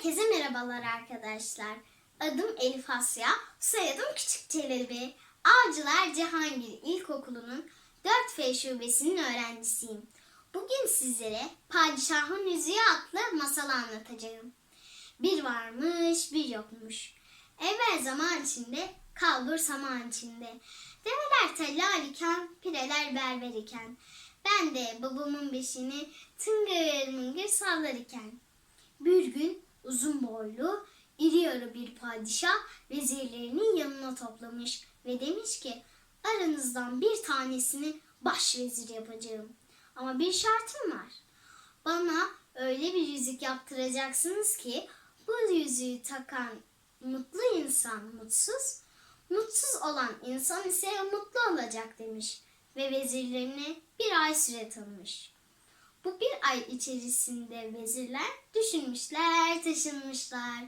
Herkese merhabalar arkadaşlar. Adım Elif Asya, soyadım Küçük Çelebi. Avcılar Cihangir İlkokulu'nun 4F şubesinin öğrencisiyim. Bugün sizlere Padişahın Yüzüğü adlı masalı anlatacağım. Bir varmış, bir yokmuş. Evvel zaman içinde, kalbur saman içinde. Develer tellal iken, pireler berber iken. Ben de babamın beşini tıngır mıngır sallar iken. Bir gün boylu, iri yarı bir padişah vezirlerinin yanına toplamış ve demiş ki aranızdan bir tanesini başvezir yapacağım. Ama bir şartım var. Bana öyle bir yüzük yaptıracaksınız ki bu yüzüğü takan mutlu insan mutsuz, mutsuz olan insan ise mutlu olacak demiş ve vezirlerine bir ay süre tanımış. Bu bir ay içerisinde vezirler düşünmüşler, taşınmışlar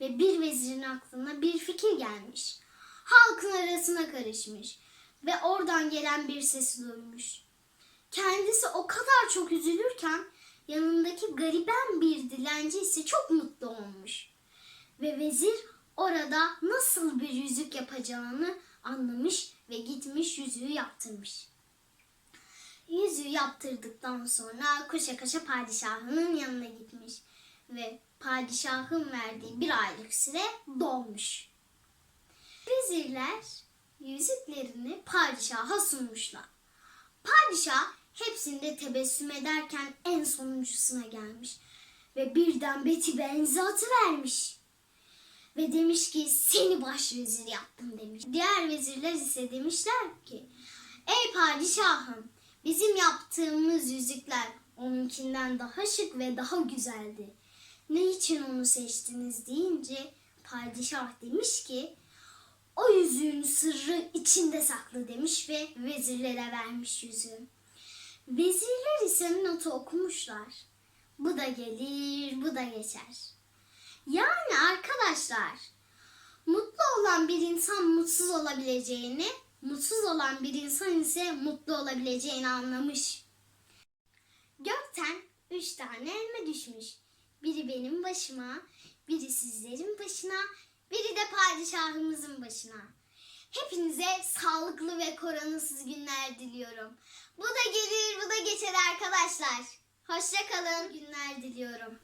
ve bir vezirin aklına bir fikir gelmiş. Halkın arasına karışmış ve oradan gelen bir sesi duymuş. Kendisi o kadar çok üzülürken yanındaki gariben bir dilenci ise çok mutlu olmuş. Ve vezir orada nasıl bir yüzük yapacağını anlamış ve gitmiş yüzüğü yaptırmış. Yüzüğü yaptırdıktan sonra koşa koşa padişahının yanına gitmiş ve padişahın verdiği bir aylık süre dolmuş. Vezirler yüzüklerini padişaha sunmuşlar. Padişah hepsinde tebessüm ederken en sonuncusuna gelmiş ve birden beti benzi vermiş. Ve demiş ki seni başvezir yaptım demiş. Diğer vezirler ise demişler ki ey padişahım bizim yaptığımız yüzükler onunkinden daha şık ve daha güzeldi. Ne için onu seçtiniz deyince padişah demiş ki o yüzüğün sırrı içinde saklı demiş ve vezirlere vermiş yüzüğü. Vezirler ise notu okumuşlar. Bu da gelir, bu da geçer. Yani arkadaşlar, mutlu olan bir insan mutsuz olabileceğini, mutsuz olan bir insan ise mutlu olabileceğini anlamış. Gökten üç tane elma düşmüş. Biri benim başıma, biri sizlerin başına, biri de padişahımızın başına. Hepinize sağlıklı ve koronasız günler diliyorum. Bu da gelir, bu da geçer arkadaşlar. Hoşça kalın. Günler diliyorum.